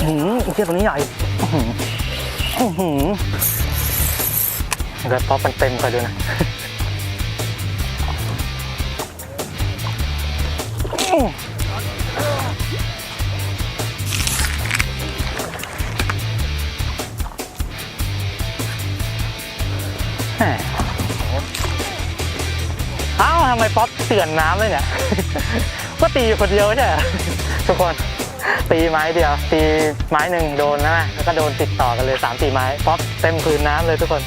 หืมเทียบตรงนี้ใหญ่อื้อหืออื้อหือแล้วป๊อปมันเต็มไปด้วยนะเอ้าทำไมป๊อปเตือนน้ำเลยเนี่ย ก็ตีอยู่คนเดียวใช่เหรอทุกคน ตีไม้เดียวตีไม้หนึ่งโดนนะแล้วก็โดนติดต่อกันเลย3ามตีไม้ป๊อปเต็มพื้นน้ำเลยทุกคน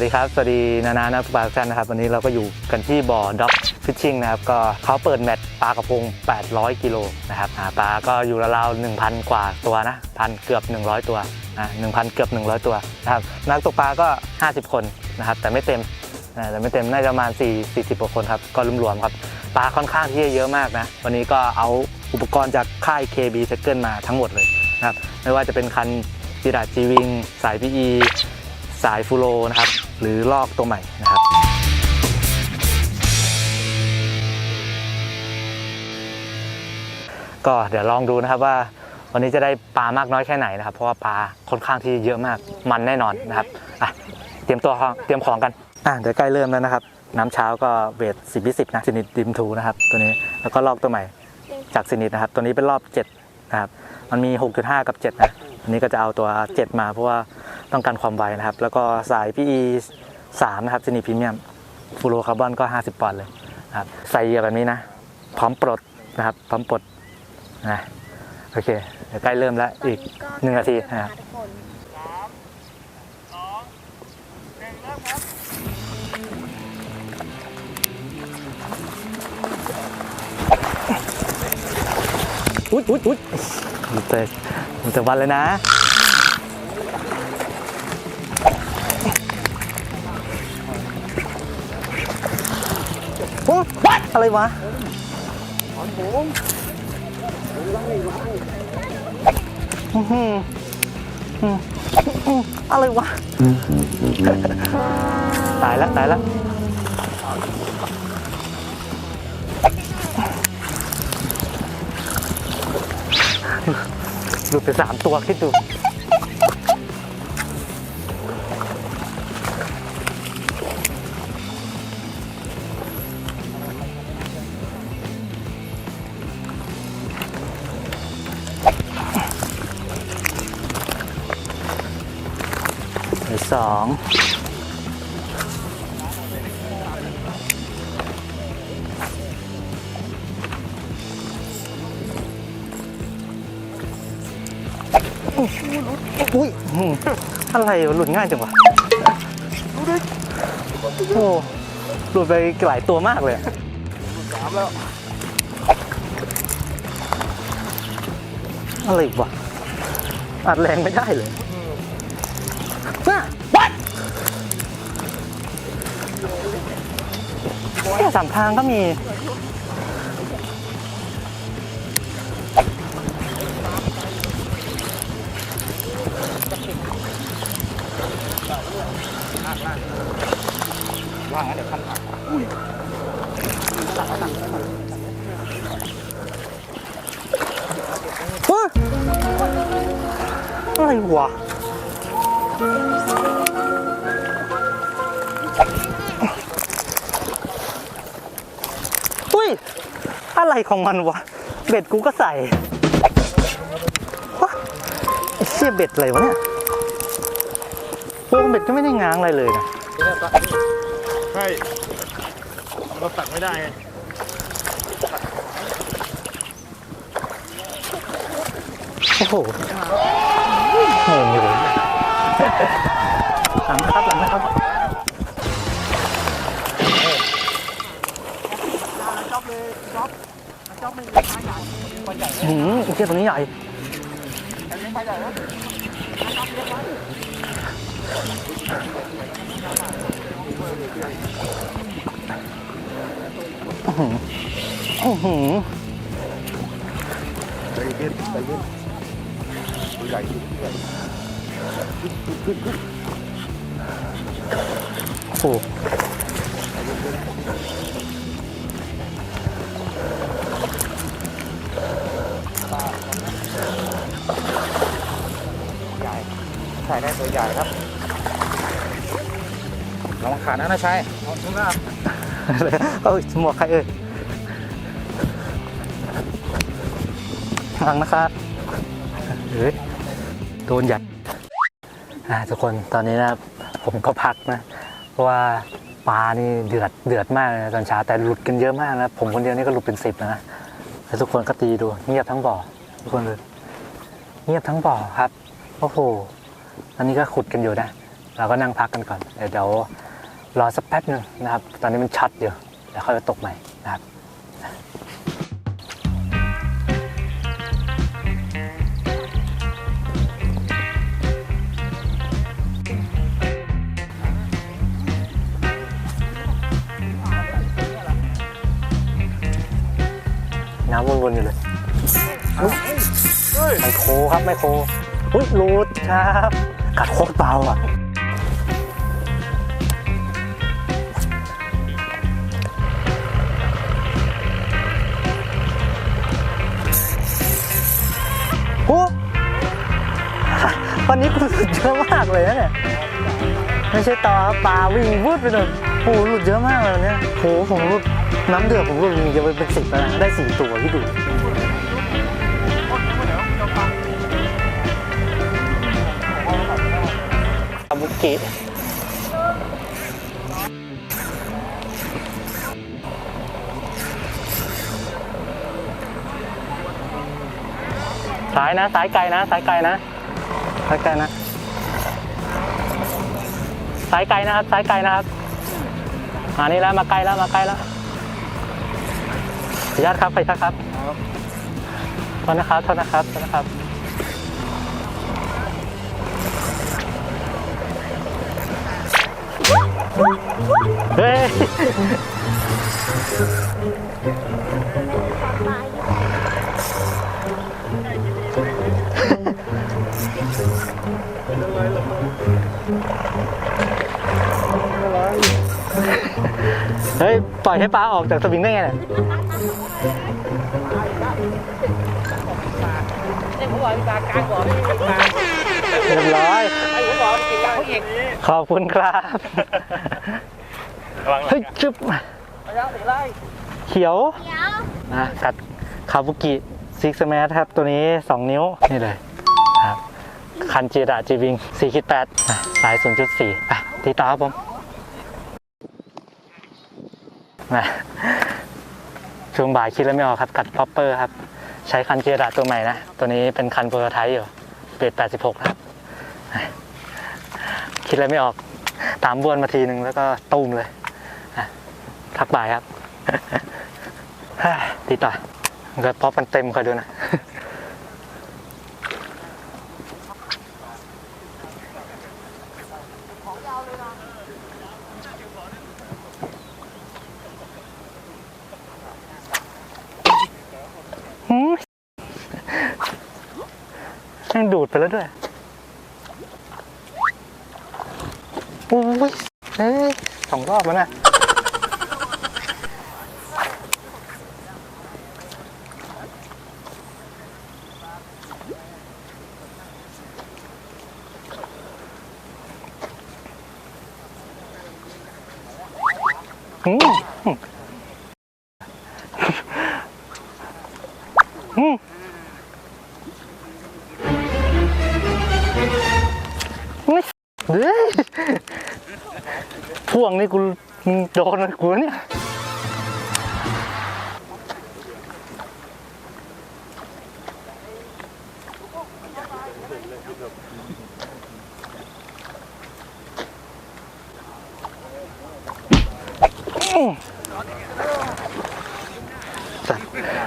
สวัสดีครับ สวัสดีนานานะปลาทุกท่านนะครับ วันนี้เราก็อยู่กันที่บ่อด็อกฟิชชิ่งนะครับ ก็เขาเปิดแมตช์ปลากระพง 800 กิโลนะครับอ่าปลาก็อยู่ราวๆ1,000 กว่าตัวนะพันเกือบ 100 ตัวนะ1,000 เกือบ 100 ตัวนะครับ นักตกปลาก็ 50 คนนะครับ แต่ไม่เต็มนะแต่ไม่เต็มน่าจะประมาณ 4 40กว่าคนครับ ก็รวมๆครับ ปลาค่อนข้างที่จะเยอะมากนะ วันนี้ก็เอาอุปกรณ์จากค่าย KB c i r c l e มาทั้งหมดเลยนะครับ ไม่ว่าจะเป็นคันจิดาจีวิง สาย PE สายฟูโรนะครับ หรือลอกตัวใหม่นะครับก็เดี๋ยวลองดูนะครับว่าวันนี้จะได้ปลามากน้อยแค่ไหนนะครับ เพราะว่าปลาค่อนข้างที่เยอะมากมันแน่นอนนะครับอะเตรียมตัวเตรียมของกันอะเดี๋ยวใกล้เริ่มแล้วนะครับ น้ำเช้าก็เวท10บิสิบนะซินิดดิมทูนะครับตัวนี้แล้วก็ลอกตัวใหม่จากซินิดนะครับ ตัวนี้เป็นรอบ7นะครับมันมี 6.5 กับ 7 นะอันนี้ก็จะเอาตัว 7 มาเพราะว่า ต้องการความไวนะครับ แล้วก็สาย PE 3 นะครับซินิพรีเมียมฟูโรคาร์บอนก็ 50 ปอนด์เลยนะครับใส่เหยื่อแบบนี้นะ พร้อมปลดนะครับ พร้อมปลดนะโอเคเดี๋ยวใกล้เริ่มแล้วอีกหนึ่งนาทีนะครับอุ๊ยอุ๊ยอุ๊ยมันจะมันจะวันเลยนะ อะไรวะอื้อหืออืมอืมอะไรวะ ตายแล้วตายแล้วหลุดไปสามตัวคิดดู สองอุ้ยอืมอะไรวะหลุดง่ายจังวะโอ้หลุดไปหลายตัวมากเลยอะอะไรวะอัดแรงไม่ได้เลย เนี่ยสามทางก็มีว่างงั้นเดี๋ยวขั้นผักอะไรวะ อะไรของมันวะ เบ็ดกูก็ใส่วะไอ้เชี่ยเบ็ดอะไรวะเนี่ยพวกเบ็ดก็ไม่ได้ง้างอะไรเลยนะใช่เราตักไม่ได้ไงโอ้โหงงอยู่หลังนะครับหลังนะครับ หืมเทียตัวนี้ใหญ่อือหืออื้อหือใจเย็นใจเย็นตัวใหญ่ขึ้นใหญ่โอ้โห ใช่ได้ตัวใหญ่ครับลองขานะนะชัยลองทุกหน้าเอ้ยหมวกใครเอ่ยฟังนะครับเฮ้ยโดนใหญ่อ่าทุกคนตอนนี้นะผมก็พักนะเพราะว่าปลานี่เดือดเดือดมากเลยนะตอนเช้าแต่หลุดกันเยอะมากนะผมคนเดียวนี่ก็หลุดเป็นสิบแล้วนะแล้วทุกคนก็ตีดูเงียบทั้งบ่อทุกคนเลยเงียบทั้งบ่อครับโอ้โห อันนี้ก็ขุดกันอยู่นะ เราก็นั่งพักกันก่อน เดี๋ยวเดี๋ยวรอสักแป๊บหนึ่งนะครับ ตอนนี้มันช็อตอยู่เดี๋ยวค่อยไปตกใหม่นะครับน้ำวนๆอยู่เลยอุ๊ยไมโครครับไมโครอุ้ยหลุดครับ กัดโคตรเบาอะโอ้วันนี้กูหลุดเยอะมากเลยนะเนี่ยไม่ใช่ต่อครับปลาวิ่งวุดไปเลยโอ้หลุดเยอะมากเลยเนี่ยโหผมหลุดน้ำเดือดผมหลุดมีจะเป็นสิบแล้วนะได้สี่ตัวที่ดู บุกิสายนะ สายไกลนะ สายไกลนะ สายไกลนะ สายไกลนะครับ สายไกลนะครับมานี่แล้วมาไกลแล้วมาใกล้แล้วขออนุญาตครับขออนุญาตครับโทษนะครับโทษนะครับโทษนะครับ เฮ้ยเฮ้ย ปล่อยให้ปลาออกจากสวิงได้ไงเนี่ยเนี่ยผมบอกพี่ปลากลางบ่อไม่มีปลาเรียบร้อย ไอ้ผมบอกมันกินกลาง เขาอีกขอบคุณครับระวังหลัเฮ้ยงจึ๊บระยะสี่ไร่เขียว นะกัดคาบุกิซิกสแมทครับ ตัวนี้ 2 นิ้ว นี่เลยครับ คันจิระจีวิง4คิด8อะสาย 0.4อะตีต่อครับผมมาช่วงบ่ายคิดแล้วไม่ออกครับ กัดพอปเปอร์ครับ ใช้คันจิระตัวใหม่นะ ตัวนี้เป็นคันโปรโตไทป์อยู่เบส86นะครับ คิดอะไรไม่ออก ตามบวนมาทีหนึ่งแล้วก็ตุ้มเลยอะพักบ่ายครับตีต่อยมันก็ป๊อมันเต็มคอยดูนะหืมแม่งดูดไปแล้วด้วย โอ้ยเอ้ยสองรอบแล้วนะ เฮ้ยพ่วงนี่กูโดนกูเนี่ย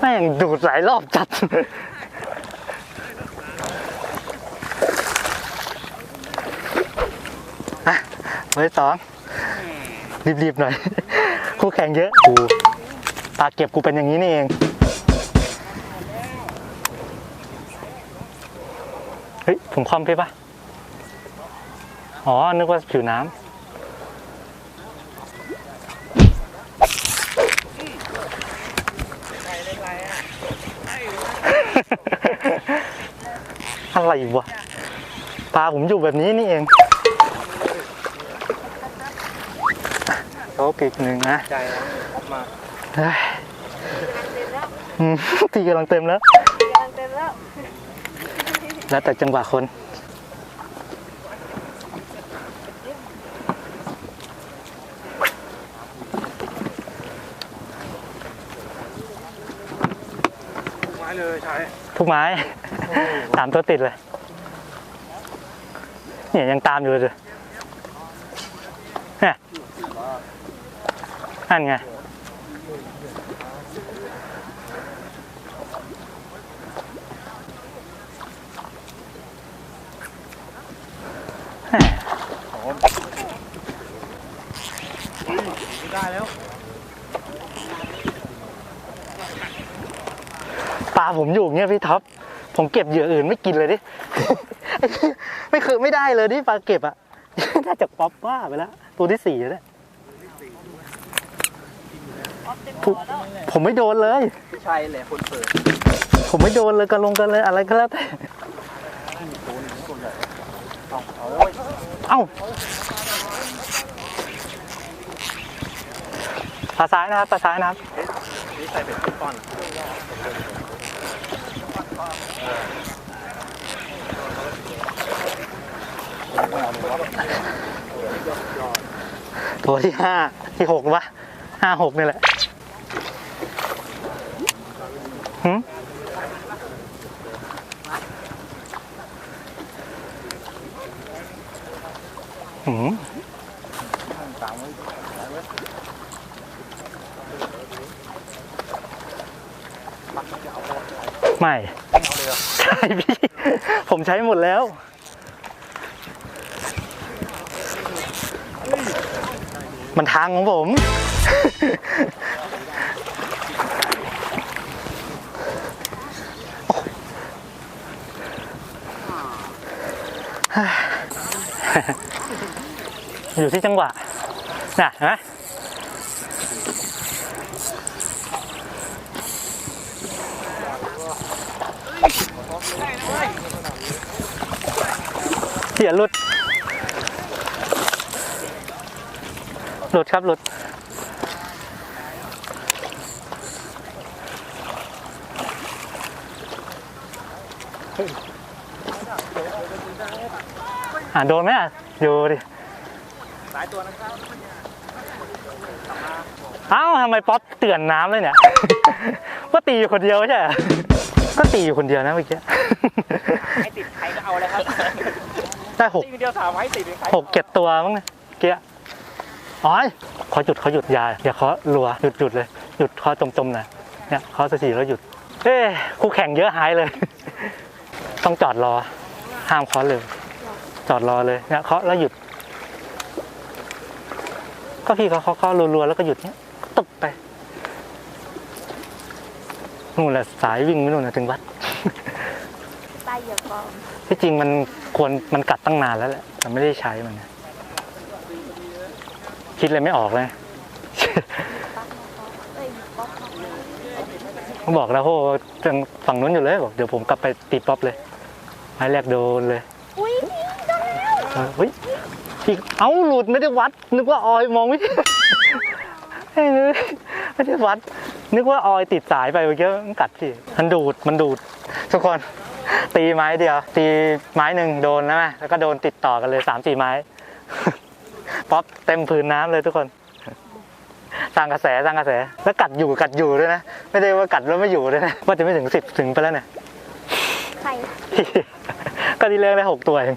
แม่งดูดหลายรอบจัด อะ เบอร์สองรีบๆหน่อย คู่แข่งเยอะกูปลาเก็บกูเป็นอย่างนี้นี่เองเฮ้ยผมคอมพี่ปะอ๋อ นึกว่าผิวน้ำอะไรวะปลาผมอยู่แบบนี้นี่เอง โต๊ะอีกหนึ่งนะใจแล้วมาเฮ้ยอืมตีกำลังเต็มแล้วกำลังเต็มแล้ว แล้วแต่จังหวะคนไม้เลยใช้ทุกไม้ ตามตัวติดเลย เนี่ยยังตามอยู่เลยเนี่ย นั่นไง ได้แล้วปลาผมอยู่เงี้ยพี่ท็อป ผมเก็บเหยื่ออื่นไม่กินเลยดิ ไม่เคยไม่ได้เลยดิปลาเก็บอะ น่าจะป๊อปว่าไปแล้ว ตัวที่สี่แล้วเนี่ย ออฟเต็มตัวแล้วผมไม่โดนเลยพี่ชัยแหละคนเปิดผมไม่โดนเลยกันลงกันเลยอะไรก็แล้วแต่เอ้าปลาซ้ายนะครับปลาซ้ายนะครับนี่ใส่เป็นชิ้นก้อนตัวที่ห้าที่หกวะห้าหกนี่แหละหืมหืม ไม่ใช่พี่ ผมใช้หมดแล้ว มันทางของผม อยู่ที่จังหวะน่ะเห็นไหมเสียหลุด หลุดครับหลุดอ่าโดนไหมอะ อยู่ดิ สายตัวนะครับเอ้าทำไมป๊อปเตือนน้ำเลยเนี่ย ก็ตีอยู่คนเดียวไม่ใช่เหรอก็ตีอยู่คนเดียวนะเมื่อกี้ใครติดใครก็เอาเลยครับได้หกตีวิดีโอสามไว้ติดเป็นใครหกเจ็ดตัวมั้งเนี่ยเกี้ยอ๋อยขอหยุดขอหยุดอยาอย่าเคาะรัวหยุดหยุดเลยหยุดเคาะจมๆหน่อยเนี่ยเคาะสักทีแล้วหยุดเอ้คู่แข่งเยอะหายเลย ต้องจอดรอห้ามเคาะเร็วจอดรอเลยเนี่ยเคาะแล้วหยุด ก็พี่เขาเคาะเคาะรัวๆแล้วก็หยุดเนี่ยก็ตบไปนู่นแหละสายวิ่งไม่นู่นนะถึงวัดใต้เหยื่อกองที่จริงมันควรมันกัดตั้งนานแล้วแหละแต่ไม่ได้ใช้มันไงคิดเลยไม่ออกเลยปักนะคะเอ้ยป๊อกมาเขาบอกแล้วโหจังฝั่งนู้นอยู่เลยบอกเดี๋ยวผมกลับไปตีป๊อปเลยไม้แรกโดนเลยอุ้ยนี่โดนแล้วเออเฮ้ยอีกเอ้าหลุดไม่ได้วัด นึกว่าออยมองไม่เห็นเฮ้ยไม่ได้วัด นึกว่าออยติดสายไปเมื่อกี้มันกัดพี่มันดูดมันดูด ทุกคน ตีไม้เดียว ตีไม้หนึ่งโดนนะแล้วก็โดนติดต่อกันเลยสามสี่ไม้ป๊อปเต็มพื้นน้ำเลยทุกคนสร้างกระแสสร้างกระแส แล้วกัดอยู่กัดอยู่ด้วยนะ ไม่ได้ว่ากัดแล้วไม่อยู่ด้วยนะว่าจะไม่ถึงสิบถึงไปแล้วเนี่ยใครก็ที่เลี้ยงได้หกตัวเอง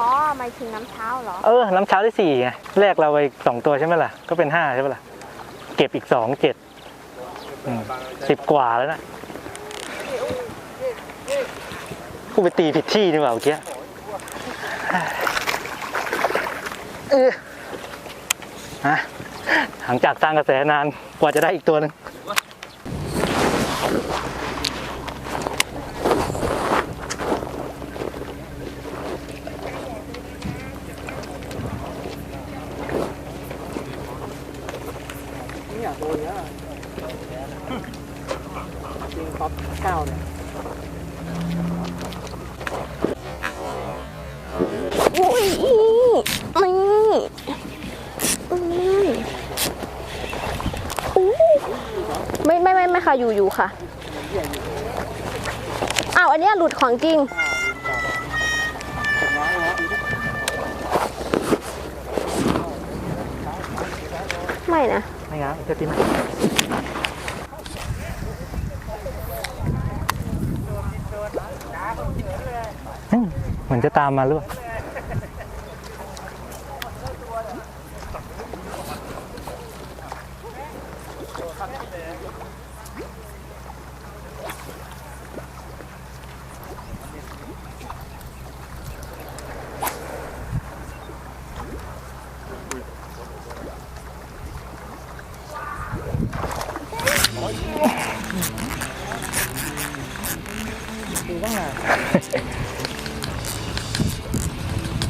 อ๋อหมายถึงน้ำเช้าเหรอ เออ น้ำเช้าได้สี่ไงแรกเราไปสองตัวใช่ไหมล่ะ ก็เป็นห้าใช่ไหมล่ะ เก็บอีกสองเจ็ดสิบกว่าแล้วนะกูไปตีผิดที่นี่หว่าเมื่อกี้เออฮะหลังจากสร้างกระแสนานกว่าจะได้อีกตัวหนึ่ง เยโอะจริงป๊อปเก้าเนี่ยอุ้ยนี่นี่อู้ไม่ไม่ไม่ไม่ค่ะอยู่อยู่ค่ะอ้าวอันนี้หลุดของจริงไม่นะ ไม่งั้นจะตีไหมเหมือนจะตามมาหรือเปล่า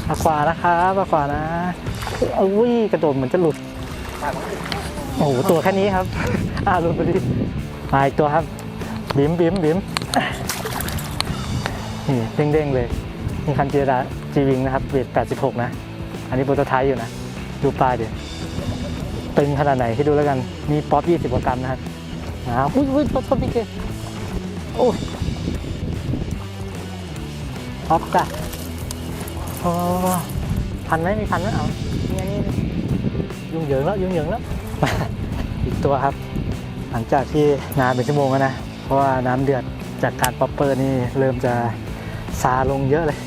มาขวานะครับมาขวานะอุ้ยกระโดดเหมือนจะหลุด โอ้โห ตัวแค่นี้ครับ อ่าหลุดไปดิมาอีกตัวครับ บิมบิมบิมนี่เด้งๆเลย นี่คันเจราจีวิงนะครับเวท86 นะ อันนี้โปรโตไทป์อยู่นะ ดูปลายดิตึงขนาดไหนให้ดูแล้วกัน มีป๊อป 20 กว่ากรัมนะครับอ้าวอุ้ยอุ้ยป๊อปป๊อปพี่เกโอ้ยป๊อปจ้ะ โอ้พันไหมมีพันไหมเอาเนี่ยนี่ยุ่งเหยิงแล้วยุ่งเหยิงแล้วอีกตัวครับ หลังจากที่นานเป็นชั่วโมงแล้วนะ เพราะว่าน้ำเดือดจากการป๊อปเปอร์นี่เริ่มจะซาลงเยอะเลย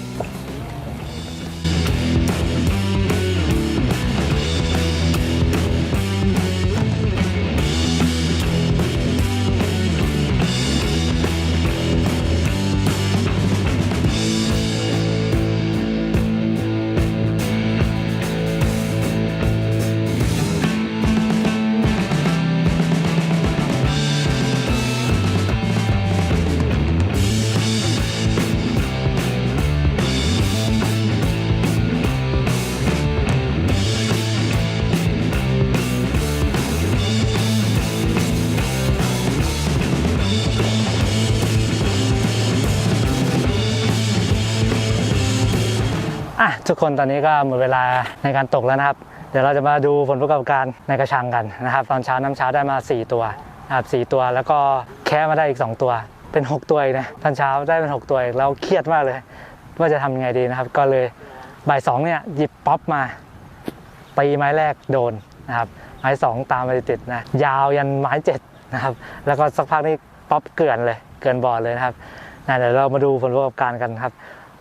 ทุกคนตอนนี้ก็หมดเวลาในการตกแล้วนะครับ เดี๋ยวเราจะมาดูผลประกอบการในกระชังกันนะครับ ตอนเช้าน้ำเช้าได้มา 4 ตัวนะครับสตัว แล้วก็แค่มาได้อีก 2 ตัว เป็น 6 ตัวอีกนะตอนเช้าได้เป็น 6 ตัวอีกเราเครียดมากเลย ว่าจะทำยังไงดีนะครับ ก็เลยบ่ายสองเนี่ยหยิบป๊อปมาตีไม้แรกโดนนะครับไม้สองตามมาติดนะยาวยันไม้เจ็ดนะครับแล้วก็สักพักนี่ป๊อปเกลื่อนเลย เกลื่อนบอร์ดเลยนะครับนะเดี๋ยวเรามาดูผลประกอบการกันครับ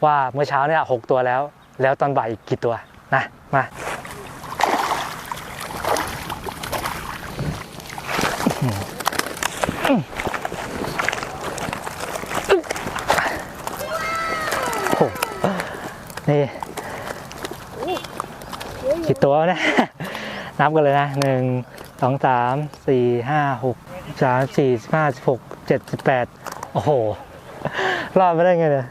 ว่าเมื่อเช้าเนี่ยหกตัวแล้ว แล้วตอนบ่ายอีกกี่ตัวนะมาโอ้โหนี่กี่ตัววะเนี่ยนับกันเลยนะหนึ่งสองสามสี่ห้าหกสามสี่ห้าสิบหกเจ็ดสิบแปดโอ้โห รอดไม่ได้ไงเนี่ย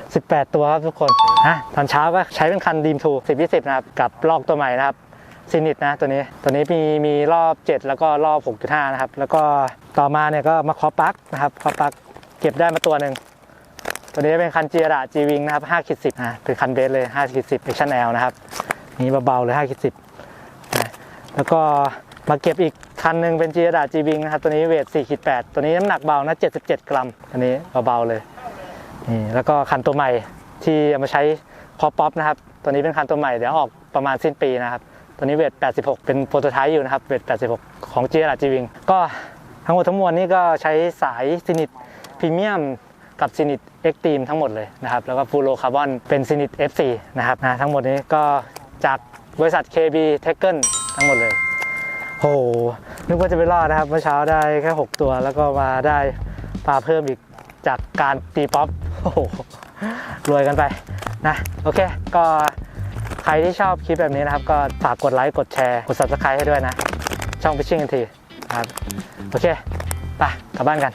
18ตัวครับทุกคน นะตอนเช้าก็ใช้เป็นคันดีมทู10 20นะครับ กับลอกตัวใหม่นะครับซินิตนะตัวนี้ตัวนี้มีมีรอบ 7 แล้วก็รอบ 6.5 นะครับ แล้วก็ต่อมาเนี่ยก็มาคอปักนะครับคอปักเก็บได้มาตัวหนึ่งตัวนี้เป็นคันเจียระจีวิงนะครับ5ขีด10นะเป็นคันเบสเลย5ขีด10 Action L นะครับนี่เบาๆเลย5ขีด10นะแล้วก็มาเก็บอีกคันหนึ่งเป็นจีระจีวิงนะครับตัวนี้เวท4ขีด8ตัวนี้น้ำหนักเบานะ77 กรัมตัวนี้เบาๆเลยนี่แล้วก็คันตัวใหม่ ที่เอามาใช้คอป๊อปนะครับ ตัวนี้เป็นคันตัวใหม่เดี๋ยวออกประมาณสิ้นปีนะครับ ตัวนี้เวท 86 เป็นโปรโตไทป์อยู่นะครับ เวท 86 ของ g จีจีวิง ก็ทั้งหมดทั้งมวลนี่ก็ใช้สายซินิตพรีเมียมกับซินิตเอ็กตีมทั้งหมดเลยนะครับ แล้วก็ฟูโรคาร์บอนเป็นซินิต F4 นะครับนะทั้งหมดนี้ก็จากบริษัท KB t e c h n ทั้งหมดเลยโหนึกว่าจะไม่รอดนะครับ เมื่อเช้าได้แค่ 6 ตัว แล้วก็มาได้ปลาเพิ่มอีกจากการตีป๊อปโอ้โห รวยกันไปนะโอเค ก็ใครที่ชอบคลิปแบบนี้นะครับ ก็ฝากกดไลค์กดแชร์กด subscribe ให้ด้วยนะ ช่องพิชชิ่งกันทีนะครับโอเคไปกลับบ้านกัน